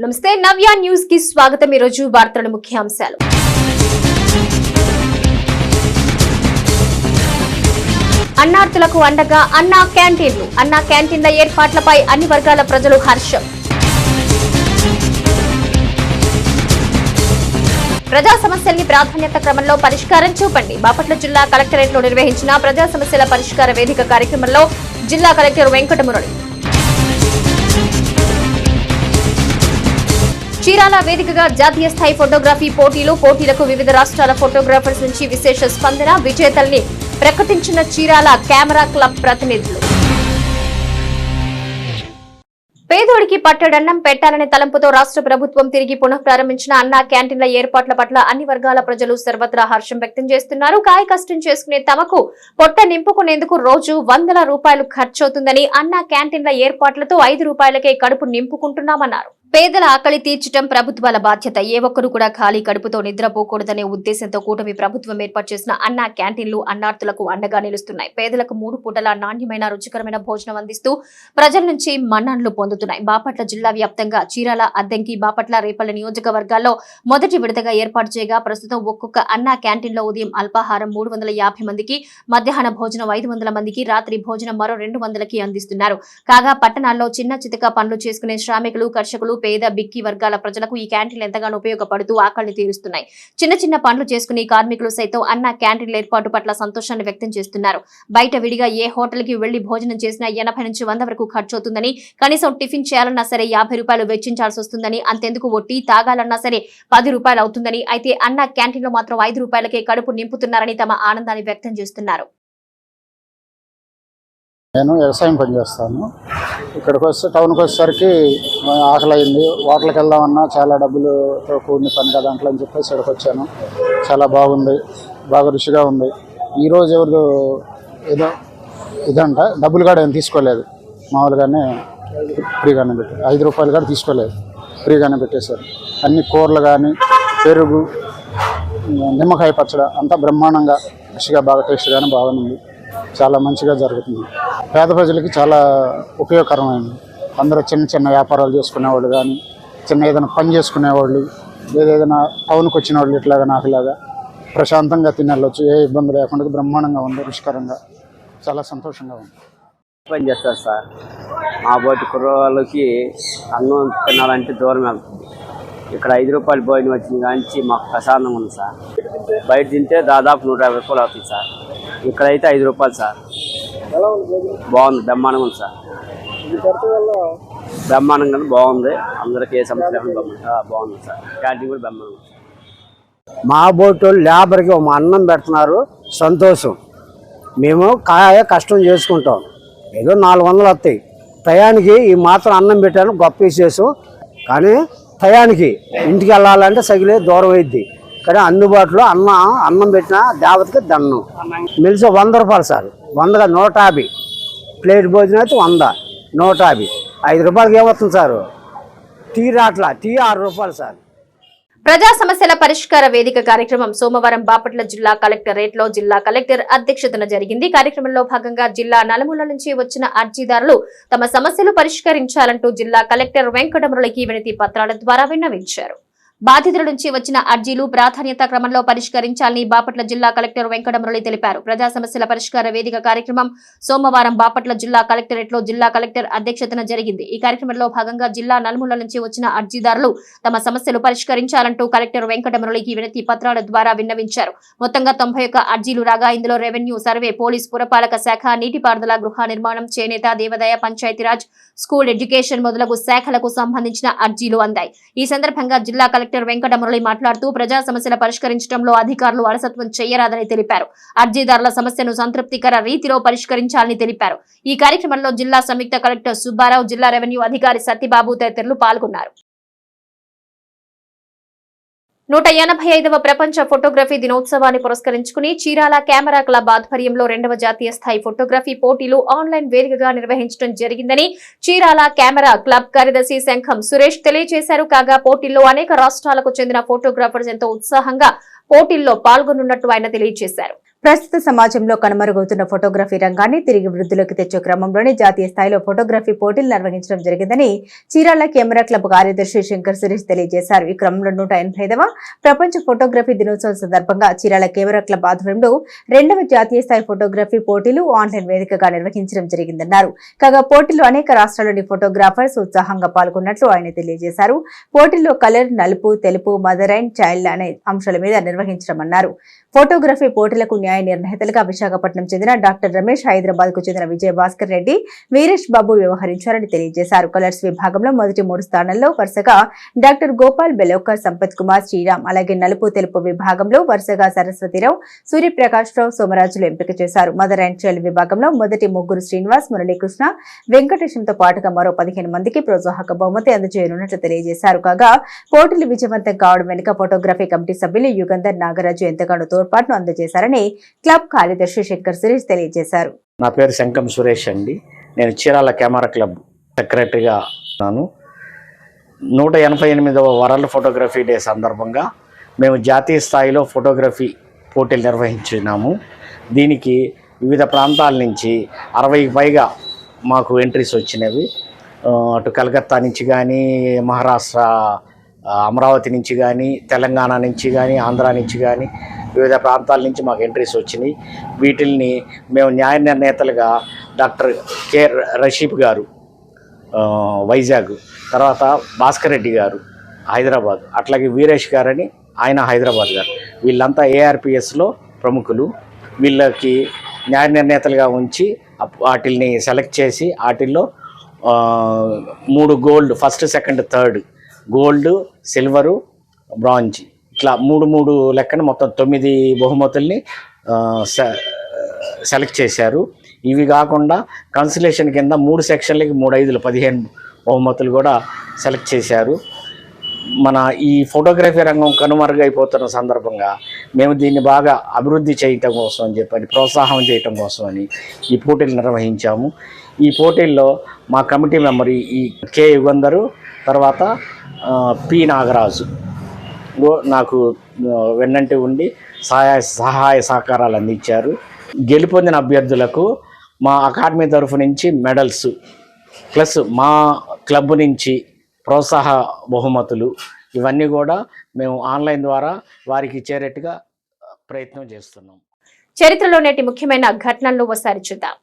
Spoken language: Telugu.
నమస్తే నవ్య న్యూస్కి స్వాగతం. ఈ రోజు వార్తల ముఖ్యాంశాలు అన్నార్థులకు అండగా అన్నా క్యాంటీన్లు. అన్నా క్యాంటీన్ల ఏర్పాట్లపై అన్ని వర్గాల ప్రజలు హర్షం. ప్రజా సమస్యల్ని ప్రాధాన్యత క్రమంలో పరిష్కారం చూపండి. బాపట్ల జిల్లా కలెక్టరేట్లో నిర్వహించిన ప్రజా సమస్యల పరిష్కార వేదిక కార్యక్రమంలో జిల్లా కలెక్టర్ వెంకటమురళి. చీరాల వేదికగా జాతీయ స్థాయి ఫోటోగ్రఫీ పోటీలు పోటీలకు వివిధ రాష్ట్రాల ఫోటోగ్రాఫర్స్ నుంచి విశేష స్పందన విజేతల్ని ప్రకటించిన చీరాల కెమెరా క్లబ్ ప్రతినిధులు. పేదోడికి పట్టడన్నం పెట్టాలనే తలంపుతో రాష్ట్ర ప్రభుత్వం తిరిగి పునః ప్రారంభించిన అన్నా క్యాంటీన్ల ఏర్పాట్ల పట్ల అన్ని వర్గాల ప్రజలు సర్వత్రా హర్షం వ్యక్తం చేస్తున్నారు. కాయ కష్టం చేసుకునే తమకు పొట్ట నింపుకునేందుకు రోజు వందల రూపాయలు ఖర్చవుతుందని అన్నా క్యాంటీన్ల ఏర్పాట్లతో ఐదు రూపాయలకే కడుపు నింపుకుంటున్నామన్నారు. పేదల ఆకలి తీర్చడం ప్రభుత్వాల బాధ్యత. ఏ ఒక్కరు కూడా ఖాళీ కడుపుతో నిద్రపోకూడదనే ఉద్దేశంతో కూటమి ప్రభుత్వం ఏర్పాటు చేసిన అన్నా క్యాంటీన్లు అన్నార్థులకు అండగా నిలుస్తున్నాయి. పేదలకు మూడు పూటల నాణ్యమైన రుచికరమైన భోజనం అందిస్తూ ప్రజల నుంచి మన్ననలు పొందుతున్నాయి. బాపట్ల జిల్లా వ్యాప్తంగా చీరాల అద్దంకి బాపట్ల రేపల్ల నియోజకవర్గాల్లో మొదటి విడతగా ఏర్పాటు చేయగా ప్రస్తుతం ఒక్కొక్క అన్నా క్యాంటీన్లో ఉదయం అల్పాహారం మూడు వందల యాభై మందికి మధ్యాహ్న భోజనం ఐదు వందల మందికి రాత్రి భోజనం మరో రెండు వందలకి అందిస్తున్నారు. కాగా పట్టణాల్లో చిన్న చితక పనులు చేసుకునే శ్రామికులు కర్షకులు పేద బిక్కి వర్గాల ప్రజలకు ఈ క్యాంటీన్లు ఎంతగానో ఉపయోగపడుతూ ఆకలిని తీరుస్తున్నాయి. చిన్న చిన్న పనులు చేసుకుని కార్మికులు సైతం అన్న క్యాంటీన్ల ఏర్పాటు పట్ల సంతోషాన్ని వ్యక్తం చేస్తున్నారు. బయట విడిగా ఏ హోటల్కి వెళ్ళి భోజనం చేసినా ఎనభై నుంచి వంద వరకు ఖర్చు అవుతుందని కనీసం టిఫిన్ చేయాలన్నా సరే యాభై రూపాయలు వెచ్చించాల్సి వస్తుందని అంతెందుకు ఒట్టి తాగాలన్నా సరే పది రూపాయలు అవుతుందని అయితే అన్న క్యాంటీన్లో మాత్రం ఐదు రూపాయలకే కడుపు నింపుతున్నారని తమ ఆనందాన్ని వ్యక్తం చేస్తున్నారు. నేను వ్యవసాయం పని చేస్తాను ఇక్కడికి వస్తే టౌన్కి వచ్చేసరికి ఆకలి అయింది. హోటల్కి వెళ్దామన్నా చాలా డబ్బులుతో కూడిన పని కదా దాంట్లో అని చెప్పేసి ఇక్కడికి వచ్చాను. చాలా బాగుంది. బాగా రుచిగా ఉంది. ఈరోజు ఎవరు ఏదో ఇదంట. డబ్బులు కూడా ఏం తీసుకోలేదు. మామూలుగానే ఫ్రీగానే పెట్టారు. ఐదు రూపాయలు కూడా తీసుకోలేదు. ఫ్రీగానే పెట్టేశారు. అన్ని కూరలు కానీ పెరుగు నిమ్మకాయ పచ్చడి అంతా బ్రహ్మాండంగా రుచిగా బాగా టేస్ట్గానే బాగుంది. చాలా మంచిగా జరుగుతుంది. పేద ప్రజలకి చాలా ఉపయోగకరమైనది. అందరూ చిన్న చిన్న వ్యాపారాలు చేసుకునేవాళ్ళు కానీ చిన్న ఏదైనా పని చేసుకునేవాళ్ళు లేదా ఏదైనా టౌన్కి వచ్చిన వాళ్ళు ఇట్లాగా నాకులాగా ప్రశాంతంగా తినెళ్ళొచ్చు. ఏ ఇబ్బంది లేకుండా బ్రహ్మాండంగా ఉంది రుచికరంగా చాలా సంతోషంగా ఉంది. పని చేస్తారు సార్. మా బోటి కుర్రవాళ్ళకి అన్నం తినాలంటే దూరం వెళ్తుంది. ఇక్కడ ఐదు రూపాయలు భోజనం వచ్చింది కానీ మాకు ప్రశాంతంగా ఉంది సార్. బయట తింటే దాదాపు నూట యాభై రూపాయలు అవుతుంది సార్. ఇక్కడైతే ఐదు రూపాయలు సార్. బాగుంది బ్రహ్మాండంగా ఉంది సార్. బ్రహ్మాండంగా బాగుంది. అందరికీ ఏ సమస్య బాగుంది సార్. క్యాంటీన్ కూడా బ్రహ్మాండంగా మా బోటు లేబర్కి మా అన్నం పెడుతున్నారు సంతోషం. మేము కాయ కష్టం చేసుకుంటాం. ఏదో నాలుగు వందలు వస్తాయి. టయానికి ఈ మాత్రం అన్నం పెట్టాను గొప్ప విశేషం. కానీ టయానికి ఇంటికి వెళ్ళాలంటే సగిలే దూరం అయింది కానీ అందుబాటులో అన్నం అన్నం పెట్టిన దేవతకి దండం. మెలిసి వంద రూపాయలు సార్. వందగా నూట యాభై. ప్లేట్ భోజనం అయితే వంద నూట యాభై. ఐదు రూపాయలకి ఏమవుతుంది సార్? టీ రాట్లా టీ ఆరు రూపాయలు సార్. ప్రజా సమస్యల పరిష్కార వేదిక కార్యక్రమం సోమవారం బాపట్ల జిల్లా కలెక్టరేట్లో జిల్లా కలెక్టర్ అధ్యక్షతన జరిగింది. కార్యక్రమంలో భాగంగా జిల్లా నలుమూల నుంచి వచ్చిన అర్జీదారులు తమ సమస్యలు పరిష్కరించాలంటూ జిల్లా కలెక్టర్ వెంకటమురళికి వినతి పత్రాల ద్వారా విన్నవించారు. బాధితుల నుంచి వచ్చిన అర్జీలు ప్రాధాన్యత క్రమంలో పరిష్కరించాలని బాపట్ల జిల్లా కలెక్టర్ వెంకటమురళి తెలిపారు. ప్రజా సమస్యల పరిష్కార వేదిక కార్యక్రమం సోమవారం బాపట్ల జిల్లా కలెక్టరేట్లో జిల్లా కలెక్టర్ అధ్యక్షతన జరిగింది. ఈ కార్యక్రమంలో భాగంగా జిల్లా నలుమూల నుంచి వచ్చిన అర్జీదారులు తమ సమస్యలు పరిష్కరించాలంటూ కలెక్టర్ వెంకటమురళికి వినతి పత్రాల ద్వారా విన్నవించారు. మొత్తంగా తొంభై ఒక్క అర్జీలు రాగా ఇందులో రెవెన్యూ సర్వే పోలీస్ పురపాలక శాఖ నీటిపారుదల గృహ నిర్మాణం చేనేత దేవాదాయ పంచాయతీరాజ్ స్కూల్ ఎడ్యుకేషన్ మొదలగు శాఖలకు సంబంధించిన అర్జీలు అందాయి. ఈ సందర్భంగా జిల్లా కలెక్టర్ వెంకట మురళి మాట్లాడుతూ ప్రజా సమస్యల పరిష్కరించడంలో అధికారులు అలసత్వం చేయరాదని తెలిపారు. అర్జీదారుల సమస్యను సంతృప్తికర రీతిలో పరిష్కరించాలని తెలిపారు. ఈ కార్యక్రమంలో జిల్లా సంయుక్త కలెక్టర్ సుబ్బారావు జిల్లా రెవెన్యూ అధికారి సత్యబాబు తదితరులు పాల్గొన్నారు. నూట ఎనభై ఐదవ ప్రపంచ ఫోటోగ్రఫీ దినోత్సవాన్ని పురస్కరించుకుని చీరాల కెమెరా క్లబ్ ఆధ్వర్యంలో రెండవ జాతీయ స్థాయి ఫోటోగ్రఫీ పోటీలు ఆన్లైన్ వేదికగా నిర్వహించడం జరిగిందని చీరాల కెమెరా క్లబ్ కార్యదర్శి శంఖం సురేష్ తెలియజేశారు. కాగా పోటీల్లో అనేక రాష్ట్రాలకు చెందిన ఫోటోగ్రాఫర్స్ ఎంతో ఉత్సాహంగా పోటీల్లో పాల్గొనున్నట్టు ఆయన తెలియజేశారు. ప్రస్తుత సమాజంలో కనుమరుగవుతున్న ఫోటోగ్రఫీ రంగాన్ని తిరిగి వృద్ధిలోకి తెచ్చే క్రమంలోనే జాతీయ స్థాయిలో ఫోటోగ్రఫీ పోటీలు నిర్వహించడం జరిగిందని చీరాల కెమెరా క్లబ్ కార్యదర్శి శంకర్ సురేష్ తెలియజేశారు. ఈ క్రమంలో నూట ఎనభై ఐదవ ప్రపంచ ఫోటోగ్రఫీ దినోత్సవం సందర్భంగా చీరాల కెమెరా క్లబ్ ఆధ్వర్యంలో రెండవ జాతీయ స్థాయి ఫోటోగ్రఫీ పోటీలు ఆన్లైన్ వేదికగా నిర్వహించడం జరిగిందన్నారు. కాగా పోటీలో అనేక రాష్ట్రాల్లోని ఫోటోగ్రాఫర్స్ ఉత్సాహంగా పాల్గొన్నట్లు ఆయన తెలియజేశారు. పోటీల్లో కలర్ నలుపు తెలుపు మదర్ అండ్ చైల్డ్ అనే అంశాల మీద నిర్వహించడమన్నారు. ఫోటోగ్రఫీ పోటీలకు న్యాయ నిర్ణేతలుగా విశాఖపట్నం చెందిన డాక్టర్ రమేష్ హైదరాబాద్కు చెందిన విజయ భాస్కర్ రెడ్డి వీరేష్ బాబు వ్యవహరించారని తెలియజేశారు. కలర్స్ విభాగంలో మొదటి మూడు స్థానాల్లో వరుసగా డాక్టర్ గోపాల్ బెలోకర్ సంపత్ కుమార్ శ్రీరామ్ అలాగే నలుపు తెలుపు విభాగంలో వరుసగా సరస్వతిరావు సూర్యప్రకాష్ రావు సోమరాజులు ఎంపిక చేశారు. మదర్ అండ్ చైల్డ్ విభాగంలో మొదటి ముగ్గురు శ్రీనివాస్ మురళీకృష్ణ వెంకటేశంతో పాటుగా మరో పదిహేను మందికి ప్రోత్సాహక బహుమతి అందజేయనున్నట్లు తెలియజేశారు. కాగా పోటీలు విజయవంతం కావడం వెనుక ఫోటోగ్రఫీ కమిటీ సభ్యులు యుగంధర్ నాగరాజు ఎంతగానో తోడ్పాటును అందజేశారని క్లబ్ కార్యదర్శి శంకర్ సురేష్ తెలియజేశారు. నా పేరు శంకం సురేష్ అండి. నేను చీరాల కెమెరా క్లబ్ సెక్రటరీగా ఉన్నాను. నూట ఎనభై ఎనిమిదవ వరల్డ్ ఫోటోగ్రఫీ డే సందర్భంగా మేము జాతీయ స్థాయిలో ఫోటోగ్రఫీ పోటీలు నిర్వహించినాము. దీనికి వివిధ ప్రాంతాల నుంచి అరవైకి పైగా మాకు ఎంట్రీస్ వచ్చినవి. అటు కలకత్తా నుంచి కానీ మహారాష్ట్ర అమరావతి నుంచి కానీ తెలంగాణ నుంచి కానీ ఆంధ్ర నుంచి కానీ వివిధ ప్రాంతాల నుంచి మాకు ఎంట్రీస్ వచ్చినాయి. వీటిల్ని మేము న్యాయ నిర్ణేతలుగా డాక్టర్ కె రషీఫ్ గారు వైజాగ్ తర్వాత భాస్కర్ రెడ్డి గారు హైదరాబాద్ అట్లాగే వీరేష్ గారని ఆయన హైదరాబాద్ గారు. వీళ్ళంతా ఏఆర్పిఎస్లో ప్రముఖులు. వీళ్ళకి న్యాయ నిర్ణేతలుగా ఉంచి వాటిల్ని సెలెక్ట్ చేసి వాటిల్లో మూడు gold first second third gold silver bronze. ఇట్లా మూడు మూడు లెక్కన మొత్తం తొమ్మిది బహుమతుల్ని సె- సెలెక్ట్ చేశారు. ఇవి కాకుండా కన్సలేషన్ కింద మూడు సెక్షన్లకి మూడు ఐదులు పదిహేను బహుమతులు కూడా సెలెక్ట్ చేశారు. మన ఈ ఫోటోగ్రఫీ రంగం కనుమరుగైపోతున్న సందర్భంగా మేము దీన్ని బాగా అభివృద్ధి చేయటం కోసం అని చెప్పని ప్రోత్సాహం చేయటం కోసం అని ఈ పోటీలు నిర్వహించాము. ఈ పోటీల్లో మా కమిటీ మెంబర్ ఈ- కే యుగంధరు తర్వాత పి నాగరాజు. నాకు వెన్నంటి ఉండి సహాయ సహాయ సహకారాలు అందించారు. గెలుపొందిన అభ్యర్థులకు మా అకాడమీ తరఫు నుంచి మెడల్స్ ప్లస్ మా క్లబ్ నుంచి ప్రోత్సాహ బహుమతులు ఇవన్నీ కూడా మేము ఆన్లైన్ ద్వారా వారికి ఇచ్చేటట్టుగా ప్రయత్నం చేస్తున్నాం. చరిత్రలో నేటి ముఖ్యమైన ఘటనలను ఒకసారి చూద్దాం.